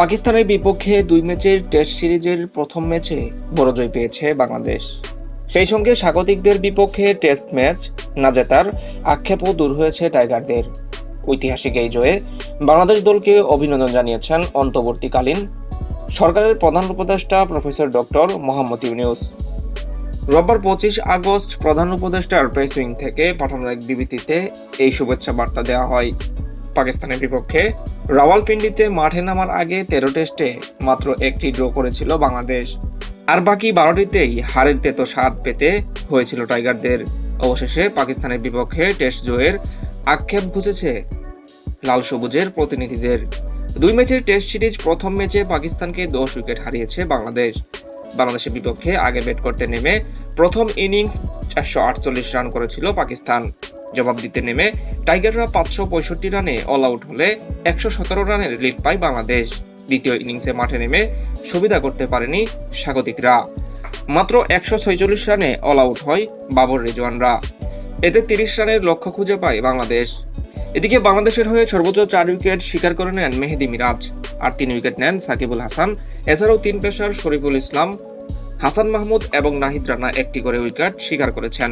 পাকিস্তানের বিপক্ষে দুই ম্যাচের টেস্ট সিরিজের প্রথম ম্যাচে বড় জয় পেয়েছে বাংলাদেশ। সেই সঙ্গে স্বাগতিকদের বিপক্ষে টেস্ট ম্যাচ না জেতার আক্ষেপও দূর হয়েছে টাইগারদের। ঐতিহাসিক এই জয়ে বাংলাদেশ দলকে অভিনন্দন জানিয়েছেন অন্তর্বর্তীকালীন সরকারের প্রধান উপদেষ্টা প্রফেসর ডক্টর মোহাম্মদ ইউনিউস। রোববার পঁচিশ আগস্ট প্রধান উপদেষ্টার প্রেস উইং থেকে পাঠানো এক বিবৃতিতে এই শুভেচ্ছা বার্তা দেওয়া হয়। পাকিস্তানের বিপক্ষে। রাওয়ালপিন্ডিতে মাঠে নামার আগে তেরো টেস্টে মাত্র একটি ড্র করেছিল বাংলাদেশ। আর বাকি বারোটিতেই হারের তেতো স্বাদ পেতে হয়েছিল টাইগারদের। অবশেষে পাকিস্তানের বিপক্ষে টেস্ট জয়ের আক্ষেপ ঘুচেছে লাল সবুজের প্রতিনিধিদের। দুই ম্যাচের টেস্ট সিরিজ প্রথম ম্যাচে পাকিস্তানকে দশ উইকেট হারিয়েছে বাংলাদেশ। বাংলাদেশের বিপক্ষে আগে ব্যাট করতে নেমে প্রথম ইনিংস চারশো আটচল্লিশ রান করেছিল পাকিস্তান। জবাব দিতে নেমে টাইগাররা পাঁচশো পঁয়ষট্টি রানে অল আউট হলে একশো সতেরো রানের লিড পায় বাংলাদেশ। দ্বিতীয় ইনিংসে মাঠে নেমে সুবিধা করতে পারেনি স্বাগতিকরা। মাত্র একশো ছয়চল্লিশ রানে অল আউট হয় বাবর রেজওয়ানরা। এতে তিরিশ রানের লক্ষ্য খুঁজে পায় বাংলাদেশ। এদিকে বাংলাদেশের হয়ে সর্বোচ্চ চার উইকেট শিকার করে নেন মেহেদি মিরাজ, আর তিন উইকেট নেন সাকিবুল হাসান। এছাড়াও তিন পেশার শরীফুল ইসলাম, হাসান মাহমুদ এবং নাহিদ রানা একটি করে উইকেট শিকার করেছেন।